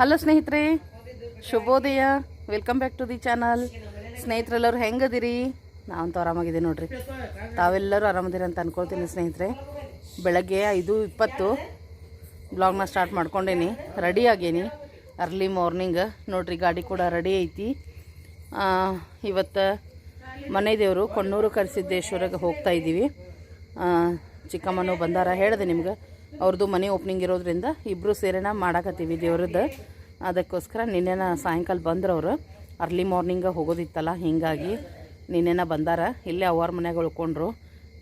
Hello ಸ್ನೇಹಿತರೆ. ಶುಭೋದಯ. Welcome back to the channel ಸ್ನೇಹಿತರೆಲ್ಲರೂ ಹೆಂಗದಿರಿ? ನಾವಂತೂ ಆರಾಮಾಗಿದೆ ನೋಡ್ರಿ. ತಾವೆಲ್ಲರೂ ಆರಾಮದಿರಿ ಅಂತ ಅನ್ಕೊಳ್ತೀನಿ ಸ್ನೇಹಿತರೆ. ಬೆಳಗ್ಗೆ ಐದು ಇಪ್ಪತ್ತು ಬ್ಲಾಗ್ನ ಸ್ಟಾರ್ಟ್ ಮಾಡ್ಕೊಂಡೇನಿ. ರೆಡಿ ಆಗೇನಿ. ಅರ್ಲಿ ಮಾರ್ನಿಂಗ್ ನೋಡ್ರಿ, ಗಾಡಿ ಕೂಡ ರೆಡಿ ಐತಿ. ಇವತ್ತು ಮನೆ ದೇವರು ಕೊಣ್ಣೂರು ಕರೆಸಿದ್ದೇಶ್ವರಿಗೆ ಹೋಗ್ತಾ ಇದ್ದೀವಿ. ಚಿಕ್ಕಮ್ಮನೂ ಬಂದಾರ ಹೇಳಿದೆ ನಿಮ್ಗೆ. ಅವ್ರದ್ದು ಮನೆ ಓಪನಿಂಗ್ ಇರೋದ್ರಿಂದ ಇಬ್ಬರು ಸೇರೋಣ ಮಾಡಾಕತ್ತೀವಿ ದೇವ್ರದ್ದು. ಅದಕ್ಕೋಸ್ಕರ ನಿನ್ನೆನ ಸಾಯಂಕಾಲ ಬಂದ್ರೆ ಅವರು ಅರ್ಲಿ ಮಾರ್ನಿಂಗ ಹೋಗೋದಿತ್ತಲ್ಲ, ಹೀಗಾಗಿ ನಿನ್ನೆನ ಬಂದಾರ. ಇಲ್ಲೇ ಅವ್ರ ಮನೆಗೆ ಉಳ್ಕೊಂಡ್ರು.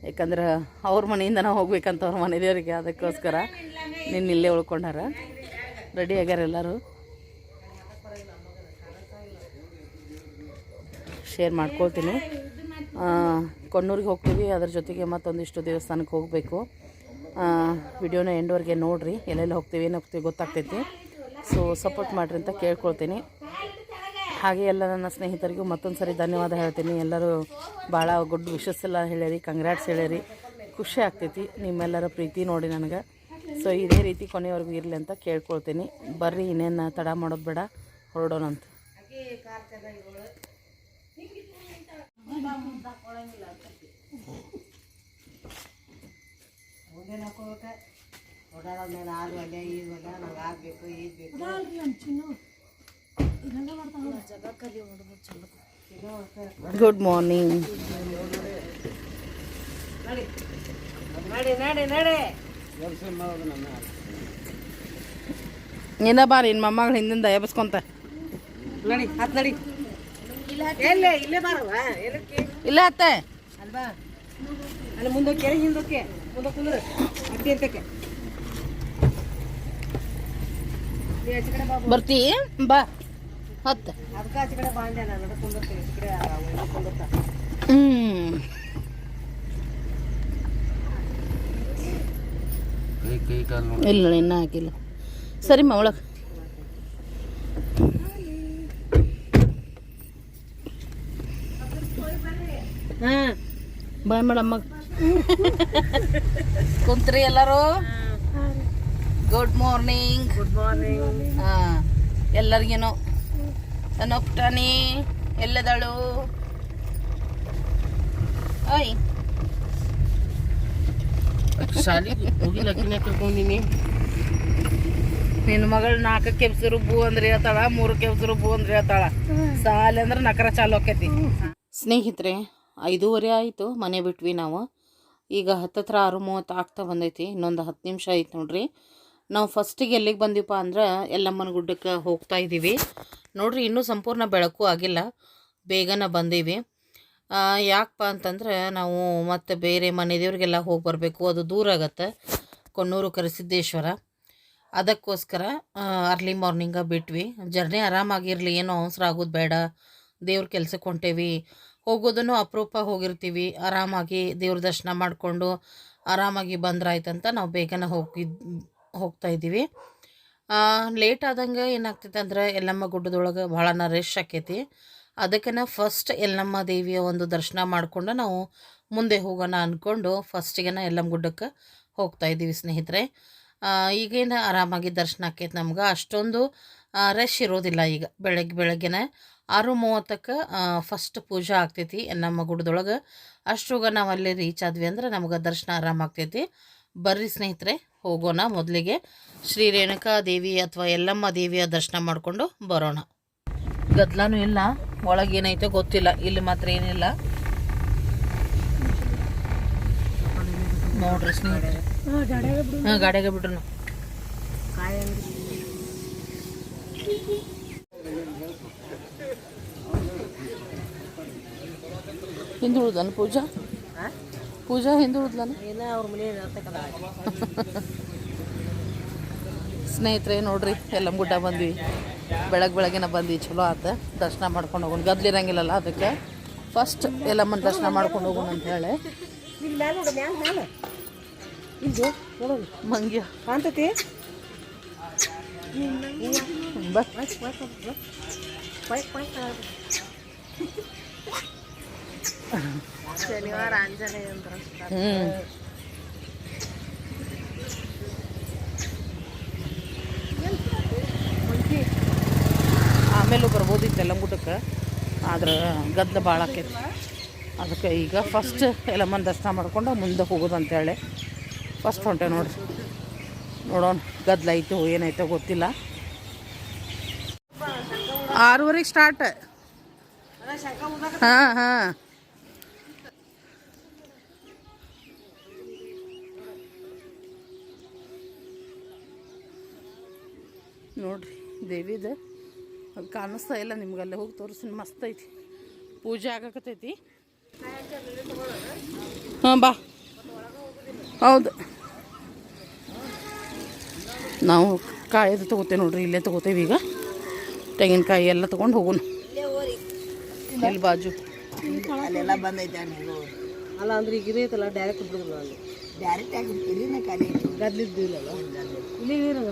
ಯಾಕಂದ್ರೆ ಅವ್ರ ಮನೆಯಿಂದ ನಾವು ಹೋಗ್ಬೇಕಂತ ಅವ್ರ ಮನೆ ದೇವರಿಗೆ ಅದಕ್ಕೋಸ್ಕರ ನಿನ್ನ ಇಲ್ಲೇ ಉಳ್ಕೊಂಡಾರ. ರೆಡಿ ಆಗ್ಯಾರ ಎಲ್ಲರೂ? ಶೇರ್ ಮಾಡ್ಕೊಳ್ತೀನಿ. ಕೊಣ್ಣೂರಿಗೆ ಹೋಗ್ತೀವಿ. ಅದ್ರ ಜೊತೆಗೆ ಮತ್ತೊಂದಿಷ್ಟು ದೇವಸ್ಥಾನಕ್ಕೆ ಹೋಗಬೇಕು. ವಿಡಿಯೋನ ಎಂಡ್ವರೆಗೆ ನೋಡಿರಿ, ಎಲ್ಲೆಲ್ಲಿ ಹೋಗ್ತೀವಿ, ಏನು ಹೋಗ್ತೀವಿ ಗೊತ್ತಾಗ್ತೈತಿ. ಸೊ ಸಪೋರ್ಟ್ ಮಾಡಿರಿ ಅಂತ ಕೇಳ್ಕೊಳ್ತೀನಿ. ಹಾಗೆ ಎಲ್ಲ ನನ್ನ ಸ್ನೇಹಿತರಿಗೂ ಮತ್ತೊಂದು ಸರಿ ಧನ್ಯವಾದ ಹೇಳ್ತೀನಿ. ಎಲ್ಲರೂ ಭಾಳ ಗುಡ್ ವಿಶಸ್ ಎಲ್ಲ ಹೇಳ್ಯಾರಿ ಕಂಗ್ರ್ಯಾಟ್ಸ್ ಹೇಳ್ಯಾರಿ. ಖುಷಿ ಆಗ್ತೈತಿ ನಿಮ್ಮೆಲ್ಲರ ಪ್ರೀತಿ ನೋಡಿ ನನಗೆ. ಸೊ ಇದೇ ರೀತಿ ಕೊನೆಯವರೆಗೂ ಇರಲಿ ಅಂತ ಕೇಳ್ಕೊಳ್ತೀನಿ. ಬರ್ರಿ, ಇನ್ನೇನು ತಡ ಮಾಡೋದು ಬೇಡ ಹೊರಡೋಣಂತ ಓಡಾಡೋ ಮೇಲೆ ಆರು ಒಲೆ ಈ ಒಲೆ ನಂಗೆ ಆಗಬೇಕು ಈಗ ಬೇಕು. ಗುಡ್ ಮಾರ್ನಿಂಗ್ ನಡಿ. ನಡಿ. ನಡಿ ಏನ ಬಾ ನಿನ್ನ ಮೊಮ್ಮಗಳು ಹಿಂದಿಂದ ಎಬ್ಸ್ಕೊಂತ ನಡಿ ಹತ್ ನಡಿ. ಎಲ್ಲೇ ಇಲ್ಲೇ ಬಾರವ ಏನಕ್ಕೆ ಇಲ್ಲ ಅತ್ತೆ. ಅಲ್ವಾ? ಅಲ್ಲಿ ಮುಂದೆ ಕೆರೆ ಹಿಂದಕ್ಕೆ ಮುಂದಕ್ಕೆ ಕುಂದ್ರೆ. ಅಡ್ಡಿ ಅಂತಕ್ಕೆ ನೀ ಆಚೆ ಕಡೆ ಬಾಬು ಬರ್ತಿ? ಬಾ. ಹತ್ತು. ಹ್ಮ್. ಇಲ್ಲ ಇನ್ನ ಹಾಕಿಲ್ಲ. ಸರಿಮ್ಮ ಒಳಗೆ. ಹಾಂ ಬಾಯ್ ಮೇಡಮ್ ಕುಂತ್ರಿ ಎಲ್ಲರೂ? ಗುಡ್ ಮಾರ್ನಿಂಗ್ ಗುಡ್ ಮಾರ್ನಿಂಗ್ ಹಾಂ ಎಲ್ಲರಿಗೇನು? ನನ್ನ ಪುಟಾಣಿ ಎಲ್ಲದಳು? ಓಯ್. ಶಾಲೆಗೆ ಹೋಗಿ ಕರ್ಕೊಂಡಿನಿ. ನಿನ್ನ ಮಗಳು ನಾಲ್ಕು ಕೆಬ್ಸರು ಬೂ ಅಂದ್ರೆ ಹೇಳ್ತಾಳ ಮೂರು ಕೆಬ್ಸರು ಬೂ ಅಂದ್ರೆ ಹೇಳ್ತಾಳ. ಸಾಲ ಅಂದ್ರೆ ನಕರ ಚಾಲು ಆಕೈತಿ. ಸ್ನೇಹಿತರೆ ಐದೂವರೆ ಆಯಿತು ಮನೆ ಬಿಟ್ವಿ ನಾವು. ಈಗ ಹತ್ತತ್ರ ಆರು ಮೂವತ್ತು ಆಗ್ತಾ ಬಂದೈತಿ ಇನ್ನೊಂದು ಹತ್ತು ನಿಮಿಷ ಆಯ್ತು ನೋಡ್ರಿ. ನಾವು ಫಸ್ಟಿಗೆ ಎಲ್ಲಿಗೆ ಬಂದೀವಪ್ಪ ಅಂದ್ರೆ ಎಲ್ಲಮ್ಮನ ಗುಡ್ಡಕ್ಕೆ ಹೋಗ್ತಾ ಇದ್ದೀವಿ. ನೋಡ್ರಿ, ಇನ್ನೂ ಸಂಪೂರ್ಣ ಬೆಳಕು ಆಗಿಲ್ಲ. ಬೇಗನೆ ಬಂದೀವಿ. ಯಾಕಪ್ಪ ಅಂತಂದ್ರೆ ನಾವು ಮತ್ತೆ ಬೇರೆ ಮನೆ ದೇವ್ರಿಗೆಲ್ಲ ಹೋಗಿ ಬರಬೇಕು. ಅದು ದೂರ ಆಗತ್ತೆ, ಕೊಣ್ಣೂರು ಕರಿಸಿದ್ದೇಶ್ವರ. ಅದಕ್ಕೋಸ್ಕರ ಅರ್ಲಿ ಮಾರ್ನಿಂಗ ಬಿಟ್ವಿ. ಜರ್ನಿ ಆರಾಮಾಗಿರಲಿ, ಏನು ಅವಸರ ಆಗೋದು ಬೇಡ. ದೇವ್ರ ಕೆಲ್ಸಕ್ಕೆ ಹೊಂಟೇವಿ. ಹೋಗೋದನ್ನು ಅಪರೂಪ ಹೋಗಿರ್ತೀವಿ. ಆರಾಮಾಗಿ ದೇವ್ರ ದರ್ಶನ ಮಾಡಿಕೊಂಡು ಆರಾಮಾಗಿ ಬಂದ್ರಾಯ್ತಂತ ನಾವು ಬೇಗನೆ ಹೋಗಿದ್ ಹೋಗ್ತಾ ಇದ್ದೀವಿ. ಲೇಟ್ ಆದಂಗೆ ಏನಾಗ್ತೈತೆ ಅಂದ್ರೆ ಎಲ್ಲಮ್ಮ ಗುಡ್ಡದೊಳಗೆ ಭಾಳ ರಶ್ ಆಕೈತಿ. ಅದಕ್ಕೆ ಫಸ್ಟ್ ಎಲ್ಲಮ್ಮ ದೇವಿಯ ಒಂದು ದರ್ಶನ ಮಾಡಿಕೊಂಡು ನಾವು ಮುಂದೆ ಹೋಗೋಣ ಅಂದ್ಕೊಂಡು ಫಸ್ಟಿಗೆನ ಎಲ್ಲಮ್ಮ ಗುಡ್ಡಕ್ಕೆ ಹೋಗ್ತಾ ಇದ್ದೀವಿ ಸ್ನೇಹಿತರೆ. ಈಗೇನು ಆರಾಮಾಗಿ ದರ್ಶನ ಆಕೈತೆ ನಮ್ಗೆ. ಅಷ್ಟೊಂದು ರಶ್ ಇರೋದಿಲ್ಲ ಈಗ ಬೆಳಗ್ಗೆ ಬೆಳಗ್ಗೆನೆ. ಆರು ಮೂವತ್ತಕ್ಕೆ ಫಸ್ಟ್ ಪೂಜೆ ಆಗ್ತೈತಿ ಎಲ್ಲಮ್ಮ ಗುಡ್ಡದೊಳಗೆ. ಅಷ್ಟೊಗ ನಾವು ಅಲ್ಲಿ ರೀಚ್ ಆದ್ವಿ ಅಂದ್ರೆ ನಮ್ಗೆ ದರ್ಶನ ಆರಾಮಾಗ್ತೈತಿ. ಬರ್ರಿ ಸ್ನೇಹಿತರೆ, ಹೋಗೋಣ ಮೊದಲಿಗೆ ಶ್ರೀ ರೇಣುಕಾ ದೇವಿ ಅಥವಾ ಎಲ್ಲಮ್ಮ ದೇವಿಯ ದರ್ಶನ ಮಾಡಿಕೊಂಡು ಬರೋಣ. ಗದ್ಲಾನು ಇಲ್ಲ, ಒಳಗೆ ಏನೈತೆ ಗೊತ್ತಿಲ್ಲ, ಇಲ್ಲಿ ಮಾತ್ರ ಏನಿಲ್ಲ. ನೋಡ್ರಿ ಸ್ನೇಹಿತರೆ. ಹಾಂ, ಗಾಡಿಯಾಗ ಬಿಡ್ರು ಹಿಂದುಳಿದನು ಪೂಜಾ? ಪೂಜಾ ಹಿಂದೂ ಇಲ್ಲ ಅವ್ರ ಮನೆ ಇರ್ತಕ್ಕಲ್ಲ ಸ್ನೇಹಿತರೆ ನೋಡ್ರಿ ಎಲ್ಲ ಗುಡ್ಡ ಬಂದ್ವಿ. ಬೆಳಗ್ಗೆ ಬೆಳಗ್ಗೆನ ಬಂದ್ವಿ ಚಲೋ ಆತ. ದರ್ಶನ ಮಾಡ್ಕೊಂಡು ಹೋಗೋಣ. ಗದ್ಲಿರಂಗಿಲ್ಲಲ್ಲ ಅದಕ್ಕೆ. ಫಸ್ಟ್ ಎಲ್ಲಮ್ಮನ ದರ್ಶನ ಮಾಡ್ಕೊಂಡು ಹೋಗೋಣ ಅಂತ ಹೇಳಿ. ಮಂಗ್ಯಾ ಬಸ್ ಬಸ್ ಮಂಗ್ಯ. ಕಾಣ್ತೈತಿ? ಬಾ. ಶನಿವಾರ ಆಂಜನೇಯ ಆಮೇಲೂ ಬರ್ಬೋದಿತ್ತು ಯಲ್ಲಂಗುಡ್ಡಕ್ಕೆ ಆದ್ರೆ ಗದ್ದಲ ಭಾಳ ಆಕೈತಿ. ಅದಕ್ಕೆ ಈಗ ಫಸ್ಟ್ ಎಲ್ಲಮ್ಮನ ದರ್ಶನ ಮಾಡ್ಕೊಂಡು ಮುಂದೆ ಹೋಗೋದು ಅಂತೇಳಿ. ಫಸ್ಟ್ ಹೊಂಟೆ ನೋಡ್ರಿ ನೋಡೋಣ ಗದ್ದಲ ಐತೋ ಏನೈತೋ ಗೊತ್ತಿಲ್ಲ. ಆರೂವರೆಗೆ ಸ್ಟಾರ್ಟ್ ಹಾಂ ಹಾಂ. ನೋಡ್ರಿ ದೇವಿದ ಅದು ಕಾಣಿಸ್ತಾ ಇಲ್ಲ ನಿಮ್ಗೆ ಅಲ್ಲೇ ಹೋಗಿ ತೋರಿಸ್ತೀನಿ. ಮಸ್ತ್ ಐತಿ. ಪೂಜೆ ಆಗಕತ್ತೈತಿ. ಹಾಂ ಬಾ. ಹೌದು. ನಾವು ಕಾಯಿದು ತೊಗೋತೇವೆ ನೋಡ್ರಿ ಇಲ್ಲೇ ತೊಗೋತೇವೆ ಈಗ. ತೆಂಗಿನಕಾಯಿ ಎಲ್ಲ ತೊಗೊಂಡು ಹೋಗೋಣ. ಇಲ್ಲಿ ಬಾಜು. ಅಲ್ಲೆಲ್ಲ ಬಂದೈತೆ ಅಲ್ಲ ಅಂದ್ರೆ ಈಗ ಇರೈತಲ್ಲ ಡೈರೆಕ್ಟ್ ಬಿಡುದಿಲ್ಲ ಅಲ್ಲಿ. ಡೈರೆಕ್ಟ್ ಆಗಿ ಇಲ್ಲಿನ ಖಾಲಿ ಗದ್ಲಿದ್ದು ಇಲ್ಲಲ್ಲ? ಇಲ್ಲಿ ನೀರಂಗ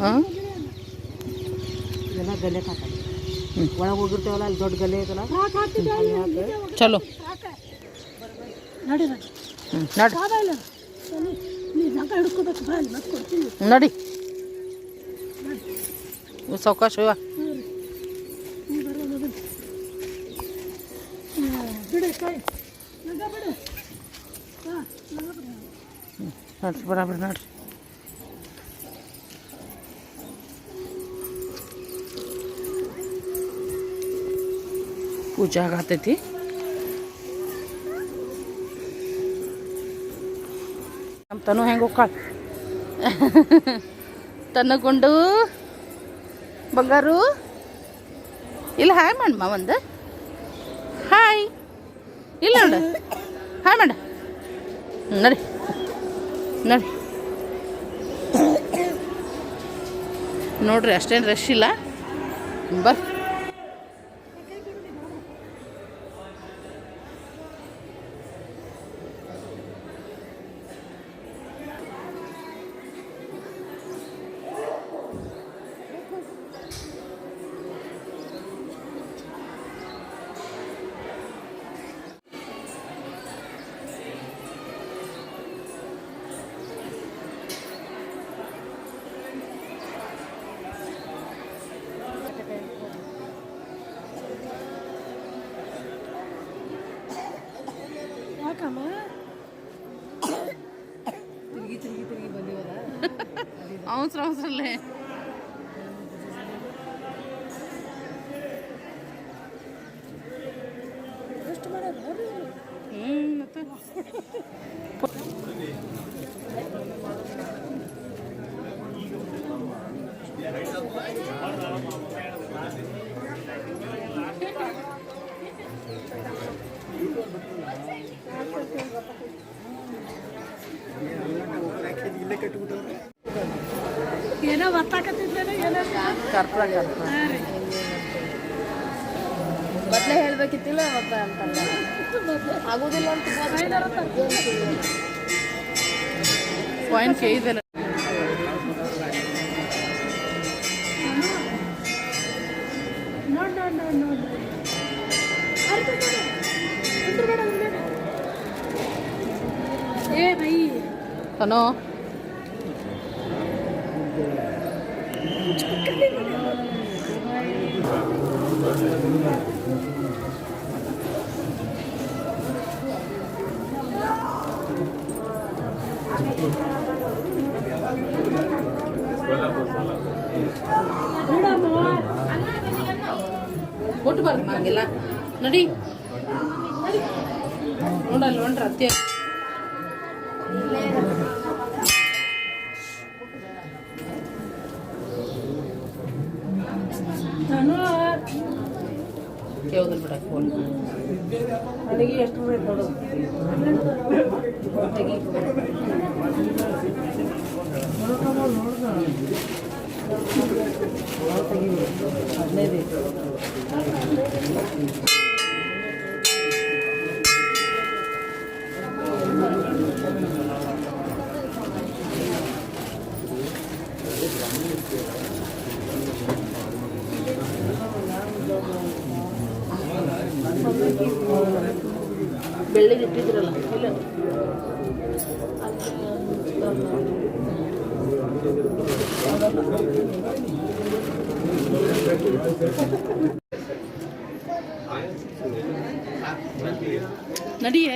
ಹಾಂ ಇದೆಲ್ಲ ಗಲ್ಲೆ ಹಾಕಲ್ಲ ಒಳಗೆ ಹೋಗಿರ್ತೇವಲ್ಲ ಅಲ್ಲಿ ದೊಡ್ಡ ಗಲ್ಲೆ ಐತಲ್ಲ ಅಲ್ಲಿ ಹಾಕಿ ಚಲೋ ನಡಿ ಹ್ಞೂ ನಡಿ ನೀರು ನಗ ಹಿಡ್ಕೋಬೇಕು ಬಾ ಅಲ್ಲಿ ಮತ್ತೆ ಕೊಡ್ತೀನಿ ನಡಿ ಸಾವಕಾಶ ಇವ ನೀ ಬರೋ ಮೊದಲು ಬಿಡು ಕೈ ನಗ ಬಿಡು ಹಾಂ ನಗ ಬಿಡು ನೋಡ್ರಿ ಬರಾಬರಿ ನೋಡ್ರಿ ಪೂಜೆ ಆಗತೈತಿ. ನಮ್ಮ ತನು ಹೆಂಗೆ ಹೋಗ್ಕಾಳ? ತನ್ನಗೊಂಡು ಬಂಗಾರು. ಇಲ್ಲ, ಹಾಯ್ ಮಾಡಮ್ಮ ಒಂದು. ಹಾಯ್. ಇಲ್ಲ ನೋಡು. ಹಾಯ್ ಮಾಡ. ನಡಿ. ನೋಡಿ. ನೋಡ್ರಿ, ಅಷ್ಟೇನು ರಶ್ ಇಲ್ಲ. ಬರ್ ಅವಸರ ಅವಸರಲ್ಲೇ ಎಷ್ಟು ಮಾಡೋದು ಅವ್ರು ಏನೋ ಮೊದಲೇ ಹೇಳ್ಬೇಕಿತ್ತಿಲ್ಲ ಮತ್ತೆ ಅಂತಂದ. ಆಗುದಿಲ್ಲ ಅಂತ ನೋಡ್ ನೋಡ್ ನೋಡ್ ನೋಡ್. ಅರ್ಥ ಬೇಡ. ಏ ಬೈ. ತನೋ ಕೊಟ್ಟು ಬರ್ದು ಹಂಗಿಲ್ಲ ನಡಿ ನೋಡಲ್ಲ ಹೊಂಟ್ರ ಅತ್ತೆ ನಾನು ಅಡಿಗೆ ಎಷ್ಟು ಬೇಕು ನೋಡು ಬೆಳ್ಳಿಗೆ ಇಟ್ಟಿದ್ರಲ್ಲ. ನಡಿಯೇ.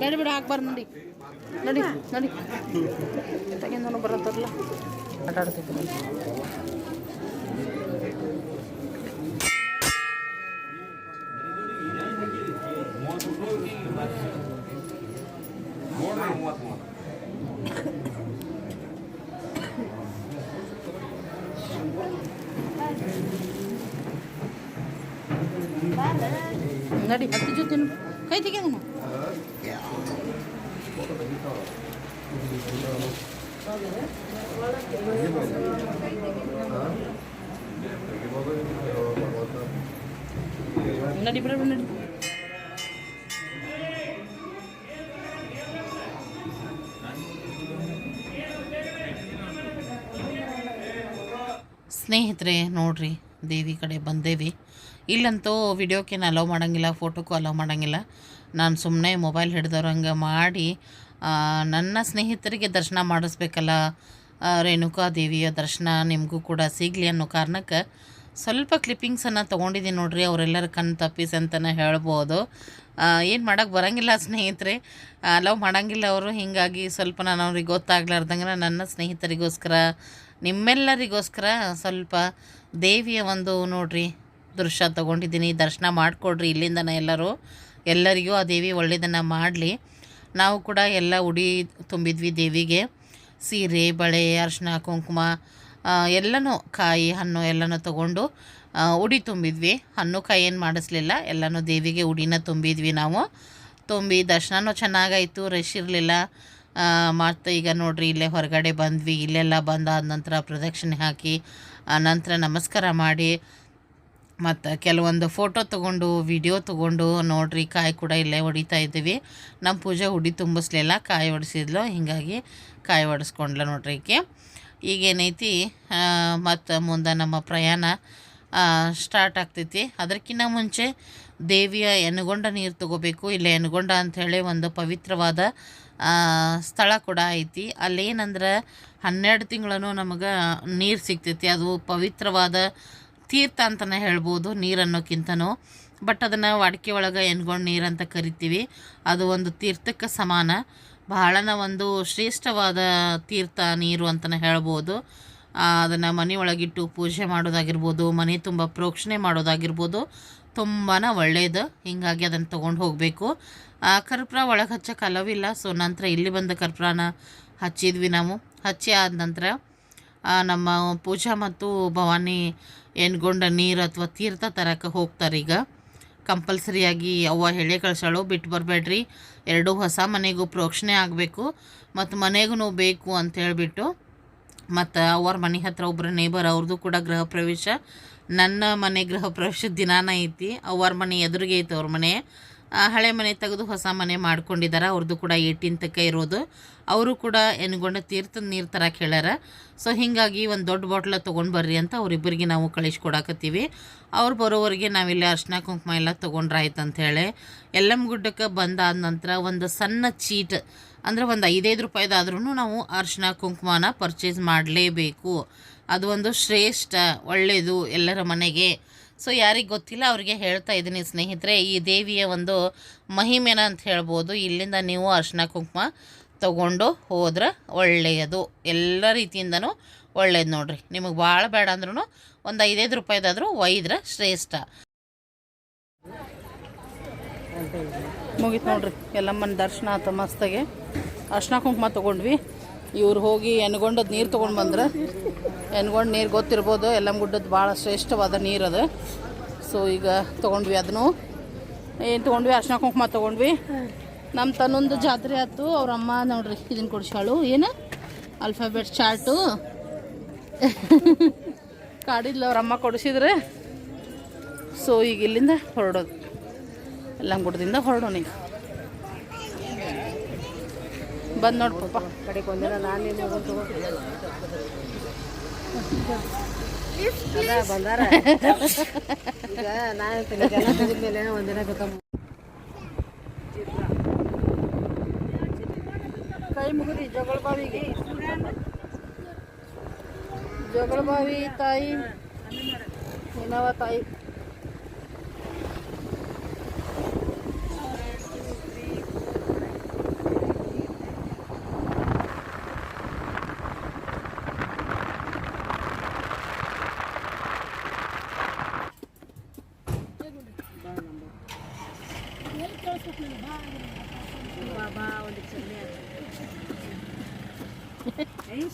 ಬೇಡ ಬೇಡ ಹಾಕ್ಬಾರ್ದು ನಡಿ. ನಡಿ ನಡಿ. ತಗೊಂಡು ಬರತ್ತಲ್ಲ. ಆಟ ಆಡ್ತಿದ್ದೆ ನೋಡಿ. ನಡಿ ಹತ್ತಿ ಜೊತೆ ಕೈ ತೆಗೆದನ ನಡಿ ಬಿಡ, ನಡಿ ಸ್ನೇಹಿತರೆ, ನೋಡ್ರಿ, ದೇವಿ ಕಡೆ ಬಂದೇವಿ ಇಲ್ಲಂತೂ ವಿಡಿಯೋಕ್ಕೇನು ಅಲೋ ಮಾಡೋಂಗಿಲ್ಲ ಫೋಟೋಕ್ಕೂ ಅಲೋ ಮಾಡೋಂಗಿಲ್ಲ. ನಾನು ಸುಮ್ಮನೆ ಮೊಬೈಲ್ ಹಿಡ್ದವ್ರಂಗೆ ಮಾಡಿ ನನ್ನ ಸ್ನೇಹಿತರಿಗೆ ದರ್ಶನ ಮಾಡಿಸ್ಬೇಕಲ್ಲ ರೇಣುಕಾ ದೇವಿಯ ದರ್ಶನ ನಿಮಗೂ ಕೂಡ ಸಿಗಲಿ ಅನ್ನೋ ಕಾರಣಕ್ಕೆ ಸ್ವಲ್ಪ ಕ್ಲಿಪ್ಪಿಂಗ್ಸನ್ನು ತೊಗೊಂಡಿದ್ದೀನಿ ನೋಡಿರಿ, ಅವರೆಲ್ಲರ ಕಣ್ಣು ತಪ್ಪಿಸಿ ಅಂತಲೇ ಹೇಳ್ಬೋದು. ಏನು ಮಾಡೋಕ್ಕೆ ಬರೋಂಗಿಲ್ಲ ಸ್ನೇಹಿತರೆ. ಅಲೋ ಮಾಡೋಂಗಿಲ್ಲ ಅವರು, ಹೀಗಾಗಿ ಸ್ವಲ್ಪ ನಾನು ಅವ್ರಿಗೆ ಗೊತ್ತಾಗ್ಲಾರ್ದಂಗೆ ನನ್ನ ಸ್ನೇಹಿತರಿಗೋಸ್ಕರ, ನಿಮ್ಮೆಲ್ಲರಿಗೋಸ್ಕರ ಸ್ವಲ್ಪ ದೇವಿಯ ಒಂದು ನೋಡ್ರಿ ದೃಶ್ಯ ತೊಗೊಂಡಿದ್ದೀನಿ. ದರ್ಶನ ಮಾಡಿಕೊಡ್ರಿ ಇಲ್ಲಿಂದನೇ ಎಲ್ಲರೂ. ಎಲ್ಲರಿಗೂ ಆ ದೇವಿ ಒಳ್ಳೆಯದನ್ನು ಮಾಡಲಿ. ನಾವು ಕೂಡ ಎಲ್ಲ ಉಡಿ ತುಂಬಿದ್ವಿ ದೇವಿಗೆ. ಸೀರೆ, ಬಳೆ ಅರಿಶಿನ ಕುಂಕುಮ ಎಲ್ಲನೂ ಕಾಯಿ, ಹಣ್ಣು ಎಲ್ಲನೂ ತಗೊಂಡು ಉಡಿ ತುಂಬಿದ್ವಿ. ಹಣ್ಣು ಕಾಯಿ ಏನು ಮಾಡಿಸ್ಲಿಲ್ಲ. ಎಲ್ಲನೂ ದೇವಿಗೆ ಉಡಿನ ತುಂಬಿದ್ವಿ ನಾವು. ತುಂಬಿ ದರ್ಶನವೂ ಚೆನ್ನಾಗಾಯಿತು, ರಶ್ ಇರಲಿಲ್ಲ. ಮತ್ತು ಈಗ ನೋಡ್ರಿ ಇಲ್ಲೇ ಹೊರಗಡೆ ಬಂದ್ವಿ. ಇಲ್ಲೆಲ್ಲ ಬಂದಾದ ನಂತರ ಪ್ರದಕ್ಷಿಣೆ ಹಾಕಿ ನಂತರ ನಮಸ್ಕಾರ ಮಾಡಿ ಮತ್ತು ಕೆಲವೊಂದು ಫೋಟೋ ತೊಗೊಂಡು ವಿಡಿಯೋ ತೊಗೊಂಡು ನೋಡ್ರಿ ಕಾಯಿ ಕೂಡ ಇಲ್ಲೇ ಹೊಡಿತಾ ಇದ್ದೀವಿ. ನಮ್ಮ ಪೂಜೆ ಹುಡಿ ತುಂಬಿಸ್ಲಿಲ್ಲ, ಕಾಯಿ ಹೊಡಿಸಿದ್ಲು, ಹೀಗಾಗಿ ಕಾಯಿ ಹೊಡೆಸ್ಕೊಂಡ್ಲ ನೋಡ್ರಿ ಈಕೆ. ಈಗೇನೈತಿ ಮತ್ತು ಮುಂದೆ ನಮ್ಮ ಪ್ರಯಾಣ ಸ್ಟಾರ್ಟ್ ಆಗ್ತೈತಿ. ಅದಕ್ಕಿಂತ ಮುಂಚೆ ದೇವಿಯ ಎನಗೊಂಡ ನೀರು ತಗೋಬೇಕು, ಇಲ್ಲ ಎನಗೊಂಡ ಅಂಥೇಳಿ ಒಂದು ಪವಿತ್ರವಾದ ಸ್ಥಳ ಕೂಡ ಐತಿ. ಅಲ್ಲೇನಂದ್ರೆ ಹನ್ನೆರಡು ತಿಂಗಳೂ ನಮಗೆ ನೀರು ಸಿಗ್ತೈತಿ. ಅದು ಪವಿತ್ರವಾದ ತೀರ್ಥ ಅಂತಲೇ ಹೇಳ್ಬೋದು ನೀರನ್ನೋಕ್ಕಿಂತನೂ ಬಟ್ ಅದನ್ನು ವಾಡಿಕೆ ಒಳಗೆ ಎನ್ಗೊಂಡು ನೀರು ಅಂತ ಕರಿತೀವಿ. ಅದು ಒಂದು ತೀರ್ಥಕ್ಕೆ ಸಮಾನ. ಬಹಳನ ಒಂದು ಶ್ರೇಷ್ಠವಾದ ತೀರ್ಥ ನೀರು ಅಂತಲೇ ಹೇಳ್ಬೋದು. ಅದನ್ನು ಮನೆ ಒಳಗಿಟ್ಟು ಪೂಜೆ ಮಾಡೋದಾಗಿರ್ಬೋದು, ಮನೆ ತುಂಬ ಪ್ರೋಕ್ಷಣೆ ಮಾಡೋದಾಗಿರ್ಬೋದು ತುಂಬಾ ಒಳ್ಳೆಯದು ಹೀಗಾಗಿ ಅದನ್ನು ತೊಗೊಂಡು ಹೋಗಬೇಕು. ಕರ್ಪೂರ ಒಳಗೆ ಹಚ್ಚಕ್ಕೆ ಅಲವಿಲ್ಲ ಸೊ ನಂತರ ಇಲ್ಲಿ ಬಂದ ಕರ್ಪೂರನ ಹಚ್ಚಿದ್ವಿ ನಾವು. ಹಚ್ಚಿ ಆದ ನಂತರ ನಮ್ಮ ಪೂಜಾ ಮತ್ತು ಭವಾನಿ ಎನ್ಗೊಂಡ ನೀರು ಅಥವಾ ತೀರ್ಥ ತರಕ್ಕೆ ಹೋಗ್ತಾರೆ ಈಗ. ಕಂಪಲ್ಸರಿಯಾಗಿ ಅವ್ವ ಹೇಳಿ ಕಳ್ಸಾಳು ಬಿಟ್ಟು ಬರಬೇಡ್ರಿ. ಎರಡೂ ಹೊಸ ಮನೆಗೂ ಪ್ರೋಕ್ಷಣೆ ಆಗಬೇಕು. ಮತ್ತು ಮನೆಗೂ ಬೇಕು ಅಂತ ಹೇಳಿಬಿಟ್ಟು ಮತ್ತು ಅವ್ರ ಮನೆ ಹತ್ರ ಒಬ್ಬರು ನೇಬರ್ ಅವ್ರದ್ದು ಕೂಡ ಗೃಹ ಪ್ರವೇಶ. ನನ್ನ ಮನೆ ಗೃಹ ಪ್ರವೇಶ ದಿನಾನ ಐತಿ. ಅವ್ರ ಮನೆ ಎದುರಿಗೆ ಐತೆ ಅವ್ರ ಮನೆ. ಹಳೆ ಮನೆ ತೆಗೆದು ಹೊಸ ಮನೆ ಮಾಡ್ಕೊಂಡಿದ್ದಾರೆ ಅವ್ರದ್ದು ಕೂಡ ಏಯ್ಟೀನ್ ತಕ್ಕ ಇರೋದು. ಅವರು ಕೂಡ ಎನ್ಗೊಂಡ ತೀರ್ಥದ ನೀರು ತರಕ್ಕೆ ಹೇಳ್ಯಾರ ಸೊ ಹೀಗಾಗಿ ಒಂದು ದೊಡ್ಡ ಬಾಟ್ಲ ತೊಗೊಂಡು ಬರ್ರಿ ಅಂತ ಅವರಿಬ್ಬರಿಗೆ ನಾವು ಕಳಿಸ್ಕೊಡಕತ್ತೀವಿ. ಅವ್ರು ಬರೋವರೆಗೆ ನಾವಿಲ್ಲಿ ಅರ್ಶಿನ ಕುಂಕುಮ ಎಲ್ಲ ತೊಗೊಂಡ್ರಾಯ್ತು ಅಂಥೇಳಿ ಎಲ್ಲಮ್ಮ ಗುಡ್ಡಕ್ಕೆ ಬಂದಾದ ನಂತರ ಒಂದು ಸಣ್ಣ ಚೀಟ್, ಅಂದರೆ ಒಂದು ಐದೈದು ರೂಪಾಯಿದಾದ್ರೂ ನಾವು ಅರ್ಶಿನ ಕುಂಕುಮನ ಪರ್ಚೇಸ್ ಮಾಡಲೇಬೇಕು. ಅದು ಒಂದು ಶ್ರೇಷ್ಠ ಒಳ್ಳೆಯದು ಎಲ್ಲರ ಮನೆಗೆ. ಸೊ ಯಾರಿಗೆ ಗೊತ್ತಿಲ್ಲ, ಅವರಿಗೆ ಹೇಳ್ತಾ ಇದ್ದೀನಿ ಸ್ನೇಹಿತರೆ, ಈ ದೇವಿಯ ಒಂದು ಮಹಿಮೆನ ಅಂತ ಹೇಳ್ಬೋದು. ಇಲ್ಲಿಂದ ನೀವು ಅರ್ಶಿನ ಕುಂಕುಮ ತೊಗೊಂಡು ಹೋದ್ರೆ ಒಳ್ಳೆಯದು. ಎಲ್ಲ ರೀತಿಯಿಂದನೂ ಒಳ್ಳೆಯದು ನೋಡ್ರಿ. ನಿಮಗೆ ಭಾಳ ಬೇಡ ಅಂದ್ರೂ ಒಂದು ಐದೈದು ರೂಪಾಯಿದಾದರೂ ಒಯ್ದ್ರೆ ಶ್ರೇಷ್ಠ. ಮುಗೀತು ನೋಡ್ರಿ. ಎಲ್ಲಮ್ಮನ ದರ್ಶನ ಆತ ಮಸ್ತಾಗೆ ಅರ್ಶಿನ ಕುಂಕುಮ ತೊಗೊಂಡ್ವಿ. ಇವ್ರು ಹೋಗಿ ಎನ್ಗೊಂಡದ್ ನೀರು ತೊಗೊಂಡು ಬಂದ್ರೆ ಎನ್ಗೊಂಡು ನೀರು ಗೊತ್ತಿರ್ಬೋದು. ಎಲ್ಲಮ್ಮ ಗುಡ್ಡದ ಭಾಳ ಶ್ರೇಷ್ಠವಾದ ನೀರು ಅದು. ಸೊ ಈಗ ತೊಗೊಂಡ್ವಿ ಅದನ್ನು ಏನು ತೊಗೊಂಡ್ವಿ? ಅರ್ಶಿನ ಕುಂಕುಮ ತೊಗೊಂಡ್ವಿ. ನಮ್ಮ ತನ್ನೊಂದು ಜಾತ್ರೆ ಆಯ್ತು. ಅವ್ರ ಅಮ್ಮ ನೋಡ್ರಿ ಇದನ್ನು ಕೊಡಿಸಾಳು ಏನು? ಅಲ್ಫಾಬೆಟ್ ಚಾರ್ಟು ಕಾಡಿದ್ಲು ಅವ್ರ ಅಮ್ಮ ಕೊಡಿಸಿದ್ರೆ. ಸೊ ಈಗ ಇಲ್ಲಿಂದ ಹೊರಡೋದು. ಎಲ್ಲಮ್ಮ ಗುಡ್ಡದಿಂದ ಹೊರಡೋಣ ಈಗ. ಬಂದು ನೋಡಿ ಬಂದಾರ ಈಗ ನಾ ಹೇಳ್ತೀನಿ ಮೇಲೆ ಒಂದಿನ ಬೇಕಮ್ಮ ಕೈ ಮುಗಿದಿ ಜಗಳ ಬಾವಿಗೆ. ಜಗಳ ಬಾವಿ ತಾಯಿ. ಏನವ ತಾಯಿ.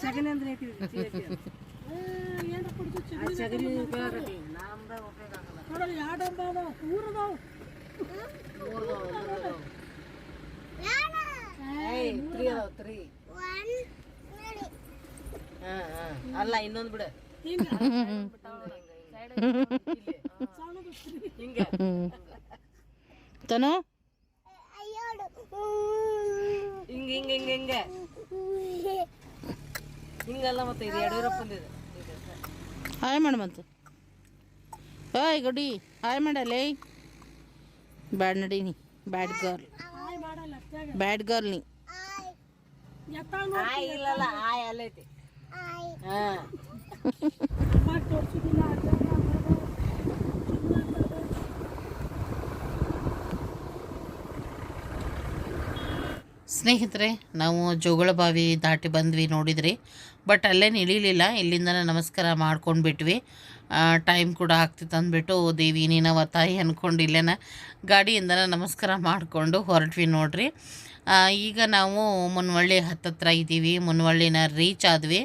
ಸಗಣಿ ಅಂದ್ರೆ ಐತಿ ಸಗಣಿ ನೋಡಲ್ಲ ಎರಡು ಹಬ್ಬ ಅದಾವ ಊರ್ ಅದಾವ ಏಯ್ ತ್ರೀ ಅದಾವ ತ್ರೀ ಹಾ ಹಾ. ಅಲ್ಲ ಇನ್ನೊಂದು ಬಿಡು. ಹಿಂಗ? ಹಿಂಗೆ. ತನು? ಹಿಂಗ ಹಿಂಗ ಹಿಂಗ ಹಿಂಗೆ. ಹಿಂಗಲ್ಲ ಮತ್ತೆ ಇದು ಹಾಯ್ ಹಾಯ್ ಗುಡಿ ಹಾಯ್ ಮಾಡಲೇ. ಬ್ಯಾಡ್ ನಡಿ ನೀ bad girl. Hi bad girl ನೀ. ಎತ್ತಾಗ ಆಯ್ ಇಲ್ಲಲ್ಲ ಆಯ್ ಅಲ್ಲೈತಿ. ಹಾ. ಮಾಡಿ ತೋರ್ಸುದಿಲ್ಲ ಅಡ್ಡಾಡ ಸ್ನೇಹಿತರೆ ನಾವು ಜೋಗಳ ಬಾವಿ ದಾಟಿ ಬಂದ್ವಿ ನೋಡಿದ್ರಿ. ಬಟ್ ಅಲ್ಲೇ ಇಳಿಲಿಲ್ಲ ಇಲ್ಲಿಂದ ನಮಸ್ಕಾರ ಮಾಡ್ಕೊಂಡು ಬಿಟ್ವಿ ಟೈಮ್ ಕೂಡ ಆಗ್ತಿತ್ತು ಅಂದ್ಬಿಟ್ಟು ದೇವಿ ನೀನವ ತಾಯಿ ಅಂದ್ಕೊಂಡು ಇಲ್ಲೇನ? ಗಾಡಿಯಿಂದ ನಮಸ್ಕಾರ ಮಾಡಿಕೊಂಡು ಹೊರಟ್ವಿ ನೋಡ್ರಿ. ಈಗ ನಾವು ಮುನ್ವಳ್ಳಿ ಹತ್ತತ್ರ ಇದ್ದೀವಿ. ಮುನ್ವಳ್ಳಿನ ರೀಚ್ ಆದ್ವಿ.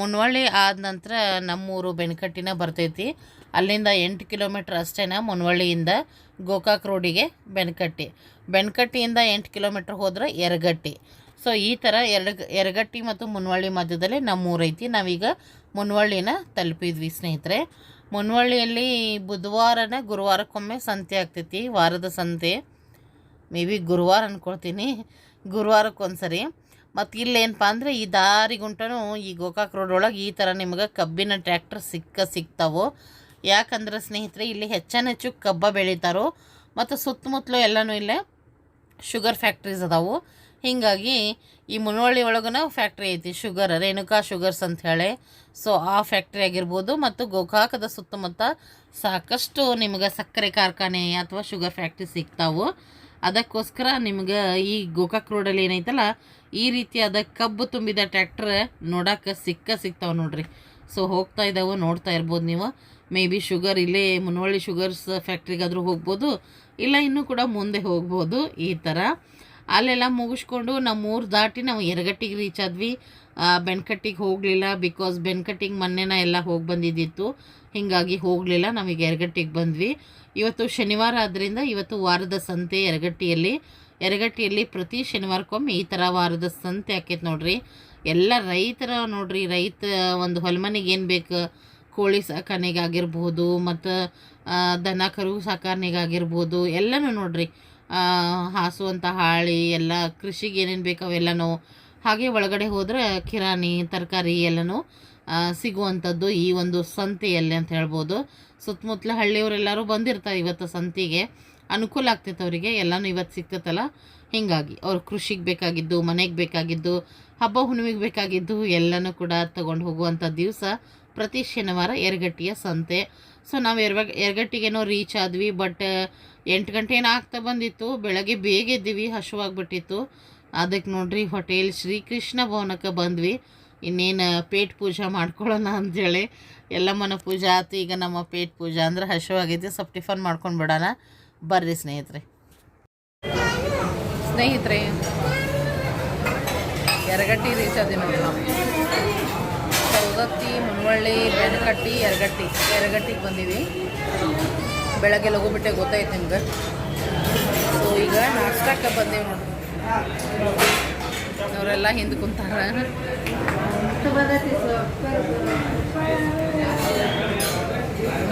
ಮುನ್ವಳ್ಳಿ ಆದ ನಂತರ ನಮ್ಮೂರು ಬೆಣಕಟ್ಟಿನ ಬರ್ತೈತಿ. ಅಲ್ಲಿಂದ ಎಂಟು ಕಿಲೋಮೀಟ್ರ್ ಅಷ್ಟೇನ ಮುನ್ವಳ್ಳಿಯಿಂದ ಗೋಕಾಕ್ ರೋಡಿಗೆ ಬೆಣಕಟ್ಟಿ. ಬೆಣಕಟ್ಟಿಯಿಂದ ಎಂಟು ಕಿಲೋಮೀಟ್ರ್ ಹೋದ್ರೆ ಯರಗಟ್ಟಿ. ಸೊ ಈ ಥರ ಎರಡು ಎರಗಟ್ಟಿ ಮತ್ತು ಮುನ್ವಳ್ಳಿ ಮಧ್ಯದಲ್ಲಿ ನಮ್ಮೂರೈತಿ. ನಾವೀಗ ಮುನ್ವಳ್ಳಿನ ತಲುಪಿದ್ವಿ, ಸ್ನೇಹಿತರೆ. ಮುನ್ವಳ್ಳಿಯಲ್ಲಿ ಬುಧವಾರನ ಗುರುವಾರಕ್ಕೊಮ್ಮೆ ಸಂತೆ ಆಗ್ತೈತಿ, ವಾರದ ಸಂತೆ. ಮೇ ಬಿ ಗುರುವಾರ ಅಂದ್ಕೊಳ್ತೀನಿ ಗುರುವಾರಕ್ಕೊಂದ್ಸರಿ. ಮತ್ತು ಇಲ್ಲೇನಪ್ಪ ಅಂದರೆ ಈ ದಾರಿ ಗುಂಟನು ಈ ಗೋಕಾಕ್ ರೋಡ್ ಒಳಗೆ ಈ ಥರ ನಿಮಗೆ ಕಬ್ಬಿನ ಟ್ರ್ಯಾಕ್ಟರ್ ಸಿಕ್ಕ ಸಿಗ್ತಾವೆ ಯಾಕಂದ್ರೆ ಸ್ನೇಹಿತರೆ, ಇಲ್ಲಿ ಹೆಚ್ಚೆಚ್ಚು ಕಬ್ಬ ಬೆಳೀತಾರೋ. ಮತ್ತು ಸುತ್ತಮುತ್ತಲೂ ಎಲ್ಲನೂ ಇಲ್ಲೇ ಶುಗರ್ ಫ್ಯಾಕ್ಟ್ರೀಸ್ ಅದಾವು. ಹೀಗಾಗಿ ಈ ಮುನವಳ್ಳಿ ಒಳಗನ ಫ್ಯಾಕ್ಟ್ರಿ ಐತಿ ಶುಗರ್ ರೇಣುಕಾ ಶುಗರ್ಸ್ ಅಂತ ಹೇಳಿ. ಸೊ ಆ ಫ್ಯಾಕ್ಟ್ರಿ ಆಗಿರ್ಬೋದು ಮತ್ತು ಗೋಕಾಕದ ಸುತ್ತಮುತ್ತ ಸಾಕಷ್ಟು ನಿಮ್ಗೆ ಸಕ್ಕರೆ ಕಾರ್ಖಾನೆ ಅಥವಾ ಶುಗರ್ ಫ್ಯಾಕ್ಟ್ರಿ ಸಿಗ್ತಾವೆ. ಅದಕ್ಕೋಸ್ಕರ ನಿಮ್ಗೆ ಈ ಗೋಕಾಕ್ ರೋಡಲ್ಲಿ ಏನೈತಲ್ಲ, ಈ ರೀತಿಯಾದ ಕಬ್ಬು ತುಂಬಿದ ಟ್ರ್ಯಾಕ್ಟರ್ ನೋಡಕ್ಕೆ ಸಿಕ್ಕ ಸಿಗ್ತಾವೆ ನೋಡ್ರಿ. ಸೊ ಹೋಗ್ತಾ ಇದ್ದಾವೆ ನೋಡ್ತಾ ಇರ್ಬೋದು ನೀವು. ಮೇ ಬಿ ಶುಗರ್ ಇಲ್ಲೇ ಮುನವಳ್ಳಿ ಶುಗರ್ಸ್ ಫ್ಯಾಕ್ಟ್ರಿಗಾದರೂ ಹೋಗ್ಬೋದು, ಇಲ್ಲ ಇನ್ನೂ ಕೂಡ ಮುಂದೆ ಹೋಗ್ಬೋದು ಈ ಥರ. ಅಲ್ಲೆಲ್ಲ ಮುಗಿಸ್ಕೊಂಡು ನಮ್ಮ ಊರು ದಾಟಿ ನಾವು ಎರಗಟ್ಟಿಗೆ ರೀಚ್ ಆದ್ವಿ. ಬೆನ್ಕಟ್ಟಿಗೆ ಹೋಗಲಿಲ್ಲ ಬಿಕಾಸ್ ಬೆನ್ಕಟ್ಟಿಗೆ ಮೊನ್ನೆನ ಎಲ್ಲ ಹೋಗಿ ಬಂದಿದ್ದಿತ್ತು. ಹೀಗಾಗಿ ಹೋಗಲಿಲ್ಲ ನಮಗೆ ಎರಗಟ್ಟಿಗೆ ಬಂದ್ವಿ. ಇವತ್ತು ಶನಿವಾರ ಆದ್ದರಿಂದ ಇವತ್ತು ವಾರದ ಸಂತೆ ಎರಗಟ್ಟಿಯಲ್ಲಿ ಎರಗಟ್ಟಿಯಲ್ಲಿ ಪ್ರತಿ ಶನಿವಾರಕ್ಕೊಮ್ಮೆ ಈ ಥರ ವಾರದ ಸಂತೆ ಹಾಕೈತೆ ನೋಡ್ರಿ. ಎಲ್ಲ ರೈತರ ನೋಡ್ರಿ, ರೈತ ಒಂದು ಹೊಲಮನೆಗೆ ಏನು ಬೇಕು? ಕೋಳಿ ಸಾಕಾಣೆಗಾಗಿರ್ಬೋದು ಮತ್ತು ದನ ಕರು ಸಾಕಾಣೆಗಾಗಿರ್ಬೋದು ಎಲ್ಲನೂ ನೋಡ್ರಿ. ಹಾಸುವಂಥ ಹಾಳಿ, ಎಲ್ಲ ಕೃಷಿಗೆ ಏನೇನು ಬೇಕು ಅವೆಲ್ಲನೂ ಹಾಗೆ ಒಳಗಡೆ ಹೋದರೆ ಕಿರಾಣಿ, ತರಕಾರಿ ಎಲ್ಲನೂ ಸಿಗುವಂಥದ್ದು ಈ ಒಂದು ಸಂತೆಯಲ್ಲಿ ಅಂತ ಹೇಳ್ಬೋದು. ಸುತ್ತಮುತ್ತಲ ಹಳ್ಳಿಯವರೆಲ್ಲರೂ ಬಂದಿರ್ತಾರೆ ಇವತ್ತು ಸಂತೆಗೆ. ಅನುಕೂಲ ಆಗ್ತೈತೆ ಅವರಿಗೆ, ಎಲ್ಲನೂ ಇವತ್ತು ಸಿಗ್ತೈತಲ್ಲ. ಹೀಗಾಗಿ ಅವ್ರ ಕೃಷಿಗೆ ಬೇಕಾಗಿದ್ದು, ಮನೆಗೆ ಬೇಕಾಗಿದ್ದು, ಹಬ್ಬ ಹುಣ್ಣಿಮೆಗೆ ಬೇಕಾಗಿದ್ದು ಎಲ್ಲನೂ ಕೂಡ ತಗೊಂಡು ಹೋಗುವಂಥ ದಿವಸ ಪ್ರತಿ ಶನಿವಾರ ಎರಗಟ್ಟಿಯ ಸಂತೆ. ಸೊ ನಾವು ಎರಗ ಎರಗಟ್ಟಿಗೇನೋ ರೀಚ್ ಆದ್ವಿ ಬಟ್ ಎಂಟು ಗಂಟೆ ಏನಾಗ್ತಾ ಬಂದಿತ್ತು? ಬೆಳಗ್ಗೆ ಬೇಗ ಎದ್ದೀವಿ ಹಸುವಾಗ್ಬಿಟ್ಟಿತ್ತು ಅದಕ್ಕೆ ನೋಡ್ರಿ, ಹೋಟೆಲ್ ಶ್ರೀಕೃಷ್ಣ ಭವನಕ್ಕೆ ಬಂದ್ವಿ. ಇನ್ನೇನು ಪೇಟ್ ಪೂಜೆ ಮಾಡ್ಕೊಳ್ಳೋಣ ಅಂಥೇಳಿ ಎಲ್ಲಮ್ಮನ ಪೂಜೆ ಆಯ್ತು ಈಗ ನಮ್ಮ ಪೇಟ್ ಪೂಜೆ ಅಂದ್ರೆ ಹಸುವಾಗೈತಿ ಸ್ವಲ್ಪ ಟಿಫನ್ ಮಾಡ್ಕೊಂಡು ಬಿಡೋಣ. ಬರ್ರಿ ಸ್ನೇಹಿತರೆ. ಸ್ನೇಹಿತರೆ, ಎರಗಟ್ಟಿ ರೀಚ್ ಆದ್ವಿ ನೋಡಿ ನಾವು ಸೌದತ್ತಿ ಮುನ್ವಳ್ಳಿ ಎರಗಟ್ಟಿ. ಎರಗಟ್ಟಿಗೆ ಬಂದೀವಿ. ಬೆಳಗ್ಗೆ ಲಘು ಬಿಟ್ಟೆ ಗೊತ್ತಾಯ್ತು ನಿಮ್ಗೆ. ಸೊ ಈಗ ನಾಷ್ಟಕ್ಕೆ ಬಂದೇವು ನೋಡ್ರಿ ಅವರೆಲ್ಲ ಹಿಂದೆ ಕುಂತಾರ.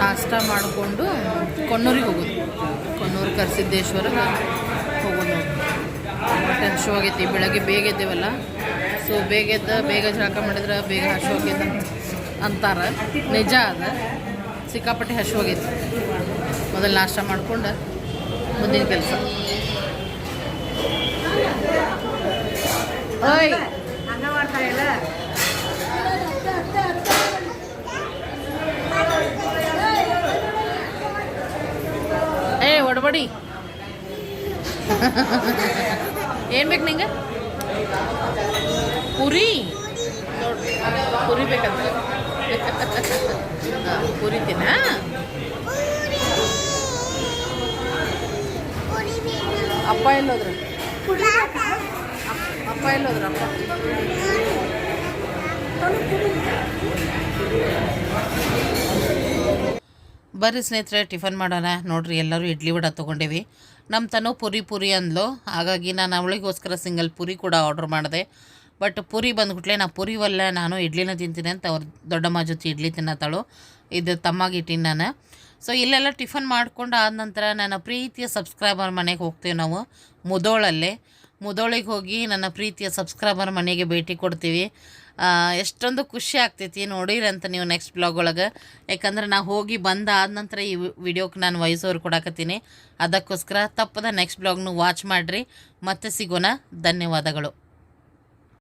ನಾಷ್ಟ ಮಾಡಿಕೊಂಡು ಕೊಣ್ಣೂರಿಗೆ ಹೋಗೋದು. ಕೊಣ್ಣೂರು ಕರ್ಸಿದ್ದೇಶ್ವರ ಹೋಗೋದು ಹೊಟ್ಟೆ ಆಗೈತಿ ಬೆಳಗ್ಗೆ ಬೇಗ ಎದ್ದೇವಲ್ಲ. ಸೊ ಬೇಗ ಎದ್ದ, ಬೇಗ ಜಳಕ ಮಾಡಿದ್ರೆ ಬೇಗ ಹಸುವಾಗೈತೆ ಹೋಗ್ಯದ ಅಂತಾರೆ. ನಿಜ ಅದ. ಸಿಕ್ಕಾಪಟ್ಟೆ ಹಸುವಾಗೈತಿ. ಮೊದಲು ನಾಷ್ಟ ಮಾಡ್ಕೊಂಡು ಮುಂದಿನ ಕೆಲಸ. ಓಯ್. ಹಂಗ ಮಾಡ್ತಾಯಿಲ್ಲ ಏ ಒಡಬಡಿ. ಏನ್ ಬೇಕು ನಿಂಗೆ? ಪುರಿ. ನೋಡ್ರಿ ಪುರಿ ಬೇಕಂತ. ಹಾ, ಪುರಿ ತಿನ್ನ? ಅಪ್ಪ ಎಲ್ಲೋದ್ರು? ಅಪ್ಪ ಎಲ್ಲೋದ್ರು ಬರ್ರಿ ಸ್ನೇಹಿತರೆ, ಟಿಫನ್ ಮಾಡೋಣ. ನೋಡ್ರಿ, ಎಲ್ಲರೂ ಇಡ್ಲಿ ವಡ ತೊಗೊಂಡೇವಿ. ನಮ್ಮ ತನು ಪುರಿ ಪುರಿ ಅಂದ್ಲು. ಹಾಗಾಗಿ ನಾನು ಅವಳಿಗೋಸ್ಕರ ಸಿಂಗಲ್ ಪುರಿ ಕೂಡ ಆರ್ಡ್ರ್ ಮಾಡಿದೆ. ಬಟ್ ಪುರಿ ಬಂದ್ಬಿಟ್ಲೆ ನಾ ಪುರಿ ಒಲ್ಲ ನಾನು ಇಡ್ಲಿನ ತಿಂತೀನಿ ಅಂತ ಅವ್ರ ದೊಡ್ಡಮ್ಮ ಜೊತೆ ಇಡ್ಲಿ ತಿನ್ನತ್ತಾಳು. ಇದು ತಮ್ಮಾಗಿಟ್ಟಿನ ನಾನು. ಸೊ ಇಲ್ಲೆಲ್ಲ ಟಿಫನ್ ಮಾಡ್ಕೊಂಡು ಆದ ನಂತರ ನನ್ನ ಪ್ರೀತಿಯ ಸಬ್ಸ್ಕ್ರೈಬರ್ ಮನೆಗೆ ಹೋಗ್ತೀವಿ ನಾವು, ಮುದೋಳಲ್ಲೇ. ಮುದೋಳಿಗೆ ಹೋಗಿ ನನ್ನ ಪ್ರೀತಿಯ ಸಬ್ಸ್ಕ್ರೈಬರ್ ಮನೆಗೆ ಭೇಟಿ ಕೊಡ್ತೀವಿ. ಎಷ್ಟೊಂದು ಖುಷಿ ಆಗ್ತೈತಿ ನೋಡಿರಂತ ನೀವು ನೆಕ್ಸ್ಟ್ ಬ್ಲಾಗ್ ಒಳಗೆ. ಯಾಕಂದ್ರೆ ನಾ ಹೋಗಿ ಬಂದ ಆದ ನಂತರ ಈ ವಿಡಿಯೋಕ್ಕೆ ನಾನು ವಾಯ್ಸ್ ಓವರ್ ಕೊಡಕತ್ತೀನಿ. ಅದಕ್ಕೋಸ್ಕರ ತಪ್ಪದ ನೆಕ್ಸ್ಟ್ ಬ್ಲಾಗ್ನು ವಾಚ್ ಮಾಡಿರಿ. ಮತ್ತೆ ಸಿಗೋಣ. ಧನ್ಯವಾದಗಳು.